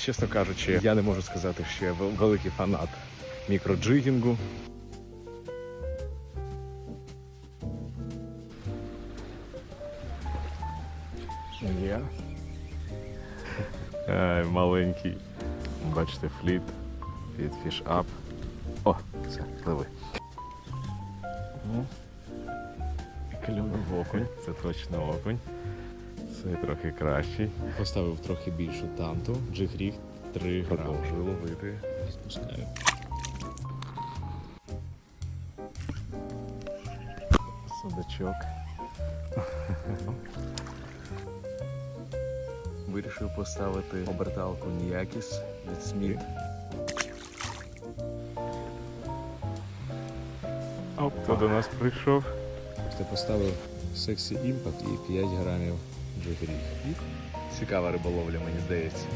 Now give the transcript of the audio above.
Чесно кажучи, я не можу сказати, що я вел- великий фанат мікроджигінгу. Є. Ай, маленький. Бачите, фліт від Fish Up. О, все, пливи. Ну, клюнув окунь. Це точно окунь. Це трохи кращий. Поставив трохи більшу танту, джигріг 3 грами. Продовжую ловити. Відпускаю. Судачок. Вирішив поставити оберталку Ніякіс від Сміт. Оп, хто до нас прийшов? Ти поставив Sexy Impact і 5 грамів джигріг. Цікава риболовля, мені здається.